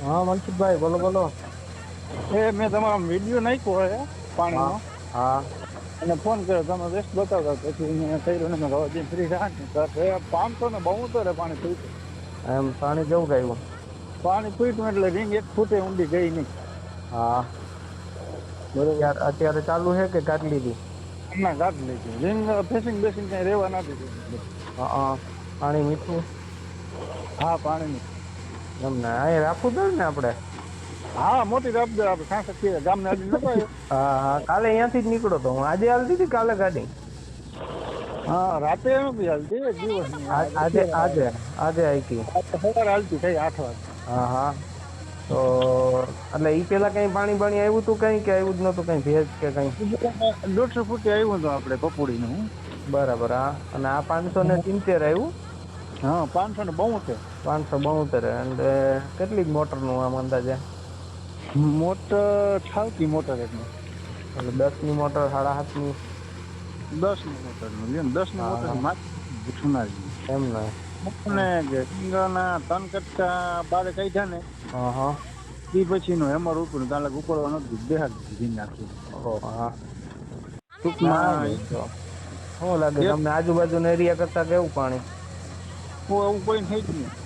હા મનસુખભાઈ બોલો બોલો. એ મેં તમારો વીડિયો નાખ્યો હે પાણીનો. હા અને ફોન કર્યો તમે વેસ્ટ બતાવતા પછી મેં કર્યું ને મેં ફ્રી ને તો એ પાંચસો ને બહુ રે પાણી ફૂટ્યું એમ પાણી કેવું ગયું? પાણી ફૂટ્યું એટલે રિંગ એક ફૂટે ઊંડી ગઈ નહીં. હા. બરોબર. અત્યારે અત્યારે ચાલુ છે કે કાઢી લીધી? ના કાઢી લીધી. રિંગ ફેસિંગ બેસિંગ કઈ રહેવા નથી હા પાણી મીઠું? હા પાણી એમ ને અહીં રાખવું દે ને આપણે? હા મોટી રાબદે આપણે સાંસદ છીએ. ગામને હજી નતો આવ્યો હા હા. કાલે અહીંયાથી જ નીકળો તો. હું આજે હાલતી હતી કાલે ગાડી. હા રાતે નથી હાલતી આજે આજે આજે આઈકી. સવારે હાલતી થઈ આઠ વાગે. હા હા. તો એટલે ઈ પેલા કઈ પાણી બાણી આવ્યું હતું કઈ કે આવ્યું જ નતું કઈ ભેજ કે કઈ? દોઢસો ફૂટ આવ્યું હતું આપણે પપોડીનું બરાબર હા. અને આ પાંચસો ને સિત્તેર આવ્યું. હા પાંચસો ને છે પાંચસો બોતેર એન્ડ કેટલી મોટરનું આમ અંદાજે? મોટર ઠાવતી મોટર એટલે. એટલે દસની મોટર સાડા સાતની દસની મોટરનું લ્યો ને દસની મોટર માત્ર જુનાજી. એમ ને. અને જે સિંગરના ત્રણ કટકા બારે કાઢ્યા ને હા હા. એ પછી નું હેમર ઉપર તાલે ઉપડવા નથી દીધી નાખી. ઓહો હા. ટૂંકમાં શું લાગે તમને આજુબાજુના એરિયા કરતા કેવું પાણી? હું એવું કોઈ થઈ જ નહીં